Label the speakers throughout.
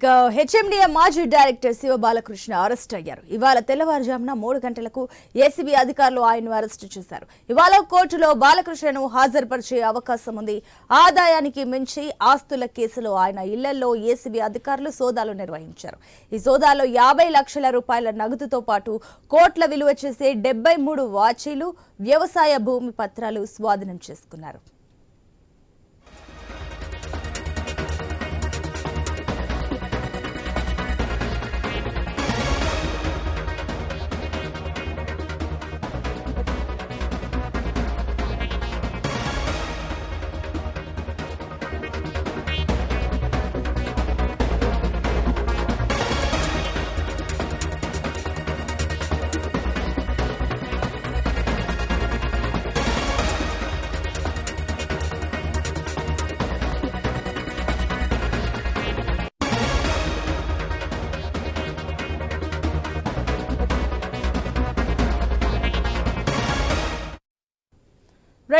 Speaker 1: ఇక హెచ్ఎండిఏ మాజీ director Shiva Balakrishna arrest అయ్యారు. ఇవాళ తెల్లవారుజామున మూడు గంటలకు ఏసీబీ అధికారులు ఆయన్ను అరెస్ట్ చేశారు. ఇవాళ కోర్టులో బాలకృష్ణను హాజరుపరిచే అవకాశం ఉంది. ఆదాయానికి మించి ఆస్తుల కేసులో ఆయన ఇళ్ళలో ఏసీబీ అధికారులు సోదాలు నిర్వహించారు. ఈ సోదాలో యాభై లక్షల రూపాయల నగదుతో పాటు కోట్ల విలువ చేసే డెబ్బై మూడు వాచీలు వ్యవసాయ భూమి పత్రాలు స్వాధీనం చేసుకున్నారు.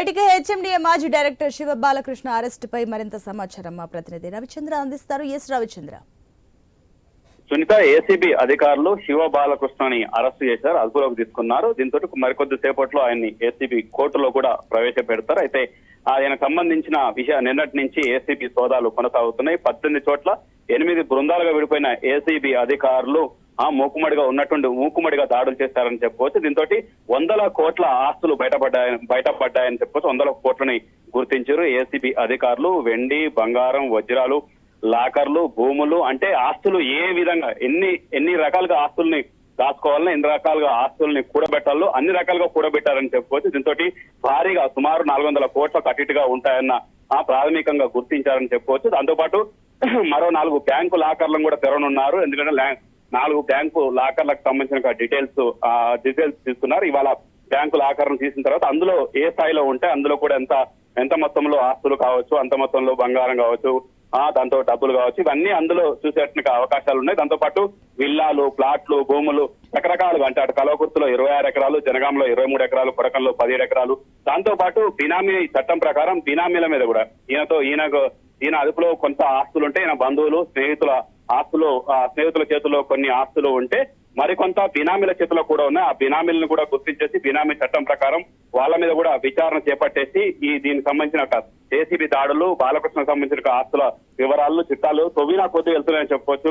Speaker 1: రైట్గా హెచ్ఎండిఏ మాజీ డైరెక్టర్ శివ బాలకృష్ణ అరెస్టుపై మరింత సమాచారం మా ప్రతినిధి రవిచంద్ర అందిస్తారు. ఎస్ రవిచంద్ర.
Speaker 2: సునీత ఏసీబీ అధికారులు శివ బాలకృష్ణని అరెస్ట్ చేశారు అదుపులోకి తీసుకున్నారు. దీంతో మరికొద్ది సేపట్లో ఆయన్ని ఏసీబీ కోర్టులో కూడా ప్రవేశపెడతారు. అయితే ఆయనకు సంబంధించిన విషయ నిన్నటి నుంచి ఏసీబీ సోదాలు కొనసాగుతున్నాయి. పద్దెనిమిది చోట్ల ఎనిమిది బృందాలుగా విడిపోయిన ఏసీబీ అధికారులు ఆ మూకుమ్మడిగా ఉన్నటువంటి మూకుమ్మడిగా దాడులు చేశారని చెప్పుకోవచ్చు. దీంతో వందల కోట్ల ఆస్తులు బయటపడ్డాయని బయటపడ్డాయని చెప్పుకోవచ్చు. వందల కోట్లని గుర్తించారు ఏసీబీ అధికారులు. వెండి బంగారం వజ్రాలు లాకర్లు భూములు అంటే ఆస్తులు ఏ విధంగా ఎన్ని ఎన్ని రకాలుగా ఆస్తుల్ని దాచుకోవాలని ఎన్ని రకాలుగా ఆస్తుల్ని కూడబెట్టాలో అన్ని రకాలుగా కూడబెట్టారని చెప్పుకోవచ్చు. దీంతో భారీగా సుమారు నాలుగు వందల కోట్ల కట్టిటుగా ఉంటాయన్న ఆ ప్రాథమికంగా గుర్తించారని చెప్పుకోవచ్చు. దాంతోపాటు మరో నాలుగు బ్యాంకు లాకర్లను కూడా తెరవనున్నారు. ఎందుకంటే నాలుగు బ్యాంకు లాకర్లకు సంబంధించిన డీటెయిల్స్ ఆ డీటెయిల్స్ తీసుకున్నారు. ఇవాళ బ్యాంకు లాకర్ను తీసిన తర్వాత అందులో ఏ స్థాయిలో ఉంటే అందులో కూడా ఎంత ఎంత మొత్తంలో ఆస్తులు కావచ్చు అంత మొత్తంలో బంగారం కావచ్చు ఆ దాంతో డబ్బులు కావచ్చు ఇవన్నీ అందులో చూసేట్టుగా అవకాశాలు ఉన్నాయి. దాంతో పాటు విల్లాలు ప్లాట్లు భూములు రకరకాలుగా అంటే అటు కలవకుర్తిలో ఇరవై ఆరు ఎకరాలు జనగాంలో ఇరవై మూడు ఎకరాలు కొడకంలో పదిహేడు ఎకరాలు. దాంతో పాటు బినామీ చట్టం ప్రకారం బినామీల మీద కూడా ఈయనతో ఈయన ఈయన అదుపులో కొంత ఆస్తులు ఉంటే ఈయన బంధువులు స్నేహితుల ఆస్తులు ఆ స్నేహితుల చేతిలో కొన్ని ఆస్తులు ఉంటే మరికొంత బినామీల చేతిలో కూడా ఉన్నాయి. ఆ బినామీలను కూడా గుర్తించేసి బినామీ చట్టం ప్రకారం వాళ్ళ మీద కూడా విచారణ చేపట్టేసి ఈ దీనికి సంబంధించిన ఒక ఏసీబీ దాడులు బాలకృష్ణకు సంబంధించిన ఆస్తుల వివరాలు చిట్టాలు తొవ్వినా కొద్ది వెళ్తున్నాయని చెప్పొచ్చు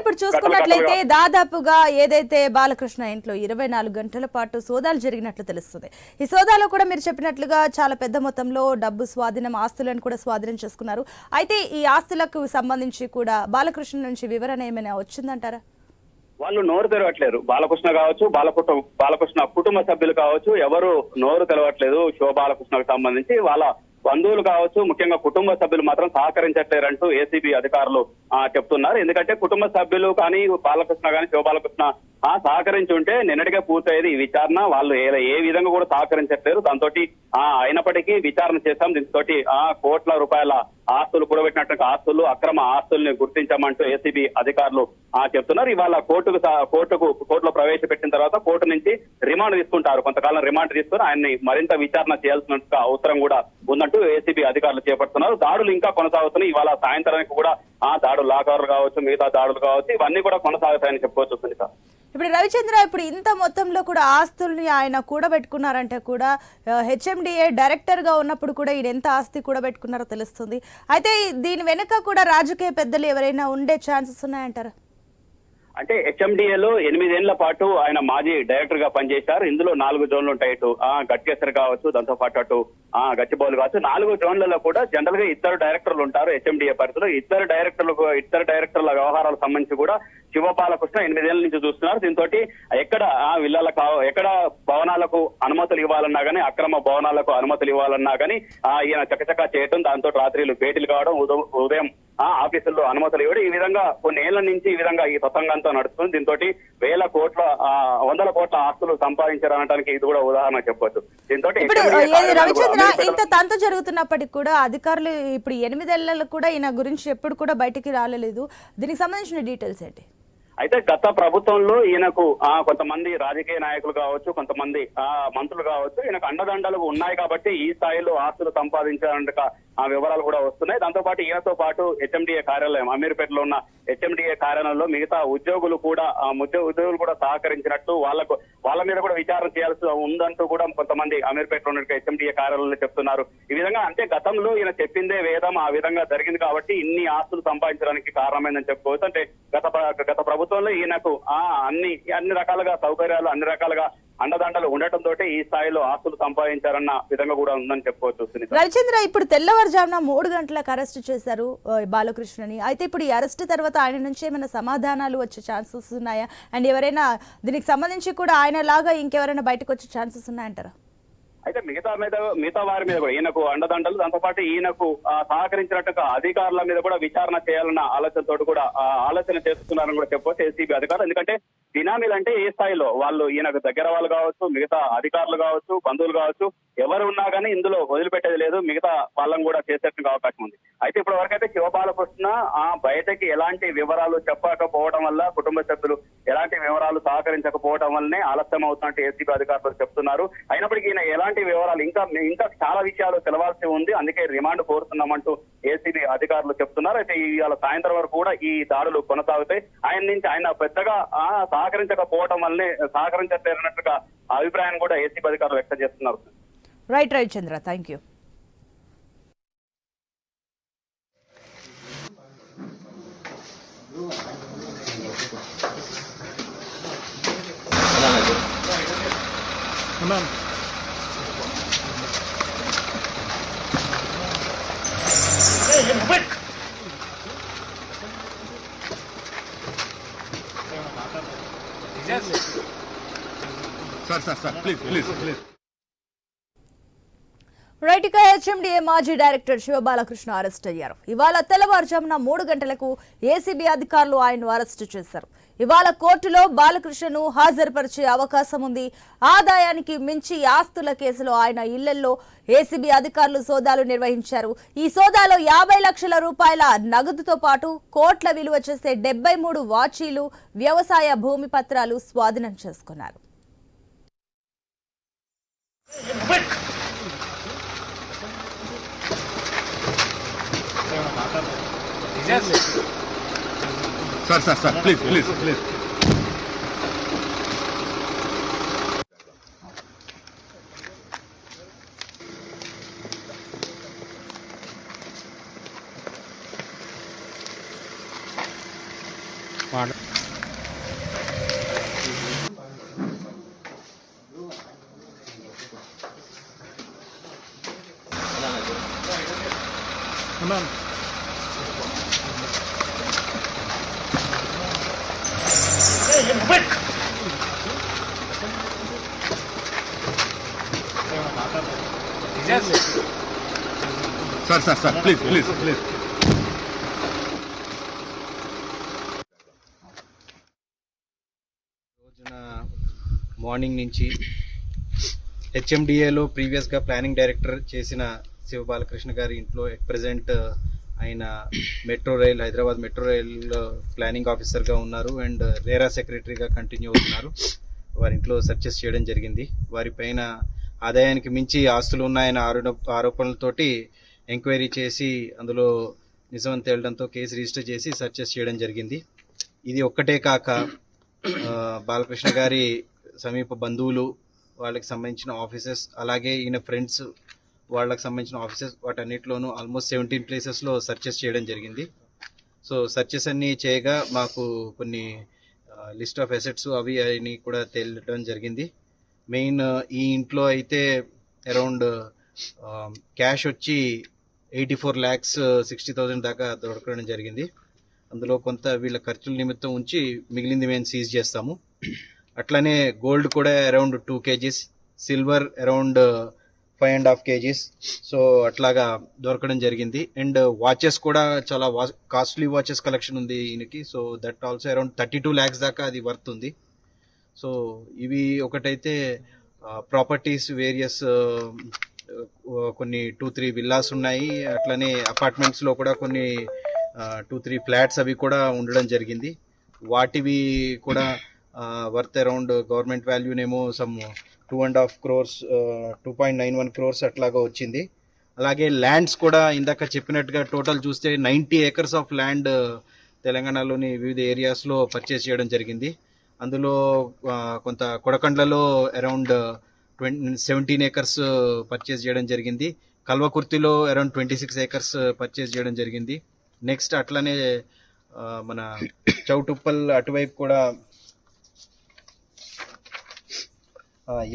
Speaker 1: ఇప్పుడు చూసుకున్నట్లయితే దాదాపుగా ఏదైతే బాలకృష్ణ ఇంట్లో ఇరవై నాలుగు గంటల పాటు సోదాలు జరిగినట్లు తెలుస్తుంది. ఈ సోదాలో కూడా మీరు చెప్పినట్లుగా చాలా పెద్ద మొత్తంలో డబ్బు స్వాధీనం ఆస్తులను కూడా స్వాధీనం చేసుకున్నారు. అయితే ఈ ఆస్తులకు సంబంధించి కూడా బాలకృష్ణ నుంచి వివరణ ఏమైనా వచ్చిందంటారా?
Speaker 2: వాళ్ళు నోరు తెరవట్లేరు బాలకృష్ణ కావచ్చు బాలకృష్ణ బాలకృష్ణ కుటుంబ సభ్యులు కావచ్చు ఎవరు నోరు తెరవట్లేదు శివ బాలకృష్ణకు సంబంధించి. వాళ్ళ బంధువులు కావచ్చు ముఖ్యంగా కుటుంబ సభ్యులు మాత్రం సహకరించట్లేరంటూ ఏసీబీ అధికారులు ఆ, చెప్తున్నారు. ఎందుకంటే కుటుంబ సభ్యులు కానీ బాలకృష్ణ కానీ శివ బాలకృష్ణ ఆ సహకరించి ఉంటే నిన్నటిగా పూర్తయ్యేది ఈ విచారణ. వాళ్ళు ఏ ఏ విధంగా కూడా సహకరించట్లేదు. దాంతో ఆ అయినప్పటికీ విచారణ చేస్తాం దీంతో ఆ కోట్ల రూపాయల ఆస్తులు కూడబెట్టినట్టు ఆస్తులు అక్రమ ఆస్తుల్ని గుర్తించామంటూ ఏసీబీ అధికారులు ఆ చెప్తున్నారు. ఇవాళ కోర్టుకు కోర్టుకు కోర్టులో ప్రవేశపెట్టిన తర్వాత కోర్టు నుంచి రిమాండ్ తీసుకుంటారు. కొంతకాలం రిమాండ్ తీసుకుని ఆయన్ని మరింత విచారణ చేయాల్సిన అవసరం కూడా ఉందంటూ ఏసీబీ అధికారులు చేపడుతున్నారు. దాడులు ఇంకా కొనసాగుతున్నాయి. ఇవాళ సాయంత్రానికి కూడా ఆ దాడులు లాకర్లు కావచ్చు మిగతా దాడులు కావచ్చు ఇవన్నీ కూడా కొనసాగుతాయని చెప్పుకోవచ్చు సునీత.
Speaker 1: ఇప్పుడు రవిచంద్ర ఇప్పుడు ఇంత మొత్తంలో కూడా ఆస్తుల్ని ఆయన కూడబెట్టుకున్నారంటే కూడా హెచ్ఎండిఏ డైరెక్టర్గా ఉన్నప్పుడు కూడా ఈయన ఎంత ఆస్తి కూడబెట్టుకున్నారో తెలుస్తుంది. అయితే దీని వెనుక కూడా రాజకీయ పెద్దలు ఎవరైనా ఉండే ఛాన్సెస్ ఉన్నాయంటారా?
Speaker 2: అంటే హెచ్ఎండిఏలో ఎనిమిదేళ్ళ పాటు ఆయన మాజీ డైరెక్టర్గా పనిచేశారు. ఇందులో నాలుగు జోన్లు ఉంటాయి. ఇటు ఆ గట్కేసర్ కావచ్చు దాంతో పాటు అటు ఆ గచ్చిబౌలు కావచ్చు. నాలుగు జోన్లలో కూడా జనరల్గా ఇద్దరు డైరెక్టర్లు ఉంటారు హెచ్ఎండిఏ పరిధిలో. ఇద్దరు డైరెక్టర్లకు ఇద్దరు డైరెక్టర్ల వ్యవహారాలకు సంబంధించి కూడా శివపాలకృష్ణ ఎనిమిదేళ్ళ నుంచి చూస్తున్నారు. దీంతో ఎక్కడ ఆ విల్లాల ఎక్కడ భవనాలకు అనుమతులు ఇవ్వాలన్నా గానీ అక్రమ భవనాలకు అనుమతులు ఇవ్వాలన్నా ఆ ఈయన చకచకా చేయటం దాంతో రాత్రిలు భేటీలు కావడం ఉదయం ఉదయం ఆ ఆఫీసుల్లో అనుమతులు ఇవ్వడం ఈ విధంగా కొన్ని ఏళ్ళ నుంచి ఈ విధంగా ఈ తతంగంతో నడుస్తుంది. దీంతో వేల కోట్ల వందల కోట్ల ఆస్తులు సంపాదించారనడానికి ఇది కూడా ఉదాహరణ చెప్పొచ్చు. దీంతో
Speaker 1: రవిచంద్ర ఇంత తంతు జరుగుతున్నప్పటికి కూడా అధికారులు ఇప్పుడు ఎనిమిదేళ్ళలో కూడా ఈయన గురించి ఎప్పుడు కూడా బయటికి రాలేదు. దీనికి సంబంధించిన డీటెయిల్స్ ఏంటి?
Speaker 2: అయితే గత ప్రభుత్వంలో ఈయనకు ఆ కొంతమంది రాజకీయ నాయకులు కావచ్చు కొంతమంది ఆ మంత్రులు కావచ్చు ఈయనకు అండదండలు ఉన్నాయి కాబట్టి ఈ స్థాయిలో ఆస్తులు సంపాదించాలంట ఆ వివరాలు కూడా వస్తున్నాయి. దాంతో పాటు ఈయనతో పాటు హెచ్ఎండిఏ కార్యాలయం అమీర్పేటలో ఉన్న హెచ్ఎండిఏ కార్యాలయంలో మిగతా ఉద్యోగులు కూడా ఆ ఉద్యోగులు కూడా సహకరించినట్టు వాళ్ళకు వాళ్ళ మీద కూడా విచారణ చేయాల్సి ఉందంటూ కూడా కొంతమంది అమీర్పేటలో ఉన్న హెచ్ఎండిఏ కార్యాలయంలో చెప్తున్నారు. ఈ విధంగా అంటే గతంలో ఈయన చెప్పిందే వేదం ఆ విధంగా జరిగింది కాబట్టి ఇన్ని ఆస్తులు సంపాదించడానికి కారణమైందని చెప్పుకోవచ్చు. అంటే గత గత ప్రభుత్వంలో ఈయనకు ఆ అన్ని అన్ని రకాలుగా సౌకర్యాలు అన్ని రకాలుగా అండదండలు ఉండటంతో ఈ స్థాయిలో ఆస్తులు సంపాదించారన్న విధంగా కూడా ఉందని చెప్పుకోవచ్చు
Speaker 1: రవిచంద్ర ఇప్పుడు తెల్లవారుజామున మూడు గంటలకు అరెస్ట్ చేశారు బాలకృష్ణని. అయితే ఇప్పుడు ఈ అరెస్ట్ తర్వాత ఆయన నుంచి ఏమైనా సమాధానాలు వచ్చే ఛాన్సెస్ ఉన్నాయా? అండ్ ఎవరైనా దీనికి సంబంధించి కూడా ఆయన లాగా ఇంకెవరైనా బయటకు వచ్చే ఛాన్సెస్ ఉన్నాయంటారా?
Speaker 2: అయితే మిగతా మీద మిగతా వారి మీద కూడా ఈయనకు అండదండలు. దాంతో పాటు ఈయనకు సహకరించినట్టుగా అధికారుల మీద కూడా విచారణ చేయాలన్న ఆలోచనతో కూడా ఆ, ఆలోచన చేస్తున్నారని కూడా చెప్పవచ్చు ఏసీబీ అధికారులు. ఎందుకంటే బినామీలు అంటే ఏ స్థాయిలో వాళ్ళు ఈయనకు దగ్గర వాళ్ళు కావచ్చు మిగతా అధికారులు కావచ్చు బంధువులు కావచ్చు ఎవరు ఉన్నా కానీ ఇందులో వదిలిపెట్టేది లేదు. మిగతా వాళ్ళని కూడా చేసేట్టు అవకాశం ఉంది. అయితే ఇప్పటి వరకైతే శివబాలకృష్ణ ఆ బయటకి ఎలాంటి వివరాలు చెప్పకపోవడం వల్ల కుటుంబ సభ్యులు ఎలాంటి వివరాలు సహకరించకపోవడం వల్లనే ఆలస్యం అవుతున్నట్టు ఏసీబీ అధికారులు చెప్తున్నారు. అయినప్పటికీ ఈయన ఎలాంటి వివరాలు ఇంకా ఇంకా చాలా విషయాలు తెలవాల్సి ఉంది. అందుకే రిమాండ్ కోరుతున్నామంటూ ఏసీబీ అధికారులు చెప్తున్నారు. అయితే ఇవాళ సాయంత్రం వరకు కూడా ఈ దాడులు కొనసాగుతాయి. ఆయన నుంచి ఆయన పెద్దగా ఆ, సహకరించకపోవడం వల్లనే సహకరించట్లేనట్టుగా అభిప్రాయం కూడా ఏసీబీ అధికారులు వ్యక్తం చేస్తున్నారు.
Speaker 1: Right Ravichandra thank you
Speaker 3: Come on. Hey, quick! Yes. Sir, sir, sir, please, please, please.
Speaker 1: Right ఇక హెచ్ఎండిఏ మాజీ డైరెక్టర్ శివబాలకృష్ణ అరెస్ట్ అయ్యారు. ఇవాళ తెల్లవారుజామున మూడు గంటలకు ఏసీబీ అధికారులు ఆయన్ను అరెస్టు చేశారు. ఇవాళ కోర్టులో బాలకృష్ణను హాజరుపరిచే అవకాశం ఉంది. ఆదాయానికి మించి ఆస్తుల కేసులో ఆయన ఇళ్ళలో ఏసీబీ అధికారులు సోదాలు నిర్వహించారు. ఈ సోదాలో యాభై లక్షల రూపాయల నగదుతో పాటు కోట్ల విలువ చేసే డెబ్బై మూడు వాచీలు వ్యవసాయ భూమి పత్రాలు స్వాధీనం చేసుకున్నారు.
Speaker 3: Sir sir sir please please please sir sir sir please please please
Speaker 4: రోజున మార్నింగ్ నుంచి హెచ్ఎండిఏలో ప్రీవియస్గా ప్లానింగ్ డైరెక్టర్ చేసిన శివ బాలకృష్ణ గారి ఇంట్లో ఎట్ ప్రజెంట్ ఆయన metro rail Hyderabad metro rail planning ఆఫీసర్గా ఉన్నారు అండ్ రేరా సెక్రటరీగా కంటిన్యూ అవుతున్నారు. వారి ఇంట్లో సర్చెస్ చేయడం జరిగింది. వారి పైన ఆదాయానికి మించి ఆస్తులు ఉన్నాయన్న ఆరో ఆరోపణలతోటి ఎంక్వైరీ చేసి అందులో నిజం తేలడంతో కేసు రిజిస్టర్ చేసి సర్చెస్ చేయడం జరిగింది. ఇది ఒక్కటే కాక బాలకృష్ణ గారి సమీప బంధువులు వాళ్ళకి సంబంధించిన ఆఫీసెస్ అలాగే ఈయన ఫ్రెండ్స్ వాళ్ళకి సంబంధించిన ఆఫీసెస్ వాటన్నిటిలోనూ ఆల్మోస్ట్ సెవెంటీన్ ప్లేసెస్లో సర్చెస్ చేయడం జరిగింది. సో సర్చెస్ అన్నీ చేయగా మాకు కొన్ని లిస్ట్ ఆఫ్ అసెట్స్ అవి అని కూడా తేలడం జరిగింది. మెయిన్ ఈ ఇంట్లో అయితే అరౌండ్ క్యాష్ వచ్చి eighty four lakhs sixty thousand దాకా దొరకడం జరిగింది. అందులో కొంత వీళ్ళ ఖర్చుల నిమిత్తం ఉంచి మిగిలింది మేము సీజ్ చేస్తాము. అట్లానే గోల్డ్ కూడా around two KGs silver around five and half KGs. So అట్లాగా దొరకడం జరిగింది. అండ్ వాచెస్ కూడా చాలా కాస్ట్లీ వాచెస్ కలెక్షన్ ఉంది ఈయనకి. So that also around thirty two lakhs దాకా అది వర్త్ ఉంది. సో ఇవి ఒకటైతే ప్రాపర్టీస్ వేరియస్ కొన్ని టూ త్రీ విల్లాస్ ఉన్నాయి. అట్లనే అపార్ట్మెంట్స్లో కూడా కొన్ని టూ త్రీ ఫ్లాట్స్ అవి కూడా ఉండడం జరిగింది. వాటివి కూడా worth around government వాల్యూనేమో some two and half crores two point nine one crores అట్లాగా వచ్చింది. అలాగే ల్యాండ్స్ కూడా ఇందాక చెప్పినట్టుగా టోటల్ చూస్తే నైంటీ ఏకర్స్ ఆఫ్ ల్యాండ్ తెలంగాణలోని వివిధ ఏరియాస్లో పర్చేస్ చేయడం జరిగింది. అందులో కొంత కొడకండ్లలో around twenty seventeen acres purchase చేయడం జరిగింది. కల్వకుర్తిలో around twenty six acres purchase చేయడం జరిగింది. నెక్స్ట్ అట్లనే మన చౌటుప్పల్ అటువైపు కూడా ఆ,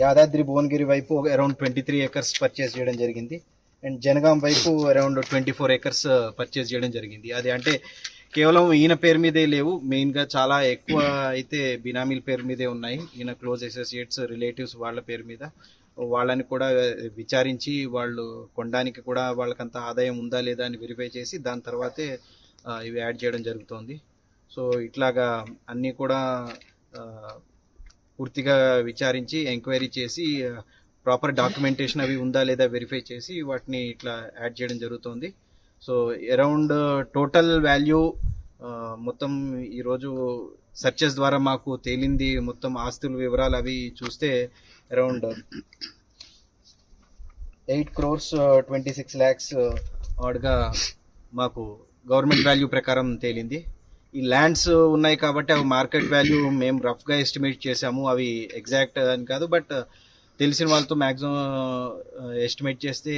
Speaker 4: యాదాద్రి భువనగిరి వైపు around twenty three acres purchase చేయడం జరిగింది. అండ్ జనగాం వైపు around twenty four acres purchase చేయడం జరిగింది. అది అంటే కేవలం ఈయన పేరు మీదే లేవు. మెయిన్గా చాలా ఎక్కువ అయితే బినామీల పేరు మీదే ఉన్నాయి. ఈయన క్లోజ్ అసోసియేట్స్ రిలేటివ్స్ వాళ్ళ పేరు మీద. వాళ్ళని కూడా విచారించి వాళ్ళు కొనడానికి కూడా వాళ్ళకంత ఆదాయం ఉందా లేదా అని వెరిఫై చేసి దాని తర్వాతే ఇవి యాడ్ చేయడం జరుగుతోంది. సో ఇట్లాగా అన్నీ కూడా పూర్తిగా విచారించి ఎంక్వైరీ చేసి ప్రాపర్ డాక్యుమెంటేషన్ అవి ఉందా లేదా వెరిఫై చేసి వాటిని ఇట్లా యాడ్ చేయడం జరుగుతోంది. సో అరౌండ్ టోటల్ వాల్యూ మొత్తం ఈరోజు సర్చెస్ ద్వారా మాకు తేలింది మొత్తం ఆస్తుల వివరాలు అవి చూస్తే around eight crores twenty six lakhs ఆడ్గా మాకు గవర్నమెంట్ వాల్యూ ప్రకారం తేలింది. ఈ ల్యాండ్స్ ఉన్నాయి కాబట్టి అవి మార్కెట్ వాల్యూ మేము రఫ్గా ఎస్టిమేట్ చేసాము అవి ఎగ్జాక్ట్ అని కాదు బట్ తెలిసిన వాళ్ళతో మ్యాక్సిమం ఎస్టిమేట్ చేస్తే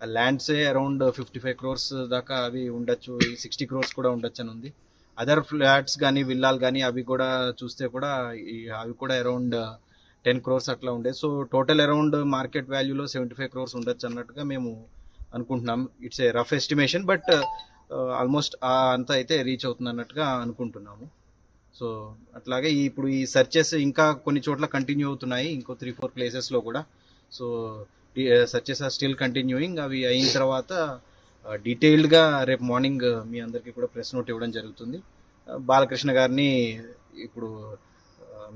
Speaker 4: ల్యాండ్సే అరౌండ్ ఫిఫ్టీ ఫైవ్ క్రోర్స్ దాకా అవి ఉండొచ్చు. సిక్స్టీ క్రోర్స్ కూడా ఉండొచ్చు అని ఉంది. అదర్ ఫ్లాట్స్ కానీ విల్లాలు కానీ అవి కూడా చూస్తే కూడా అవి కూడా అరౌండ్ టెన్ క్రోర్స్ అట్లా ఉండే. సో టోటల్ అరౌండ్ మార్కెట్ వాల్యూలో సెవెంటీ ఫైవ్ క్రోర్స్ ఉండొచ్చు అన్నట్టుగా మేము అనుకుంటున్నాం. It's a rough estimation but almost అంతా అయితే రీచ్ అవుతుంది అన్నట్టుగా అనుకుంటున్నాము. సో అట్లాగే ఇప్పుడు ఈ సర్చెస్ ఇంకా కొన్ని చోట్ల కంటిన్యూ అవుతున్నాయి. ఇంకో త్రీ ఫోర్ ప్లేసెస్లో కూడా. So searches are still continuing అవి అయిన తర్వాత డీటెయిల్డ్గా రేపు మార్నింగ్ మీ అందరికీ కూడా ప్రెస్ నోట్ ఇవ్వడం జరుగుతుంది. బాలకృష్ణ గారిని ఇప్పుడు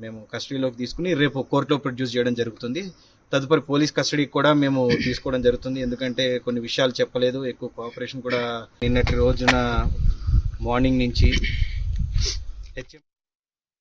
Speaker 4: మేము కస్టడీలోకి తీసుకుని రేపు కోర్టులో ప్రొడ్యూస్ చేయడం జరుగుతుంది. తదుపరి పోలీస్ కస్టడీకి కూడా మేము తీసుకోవడం జరుగుతుంది. ఎందుకంటే కొన్ని విషయాలు చెప్పలేదు. ఎక్కువ కోఆపరేషన్ కూడా నిన్నటి రోజున మార్నింగ్ నుంచి. హెచ్ఎం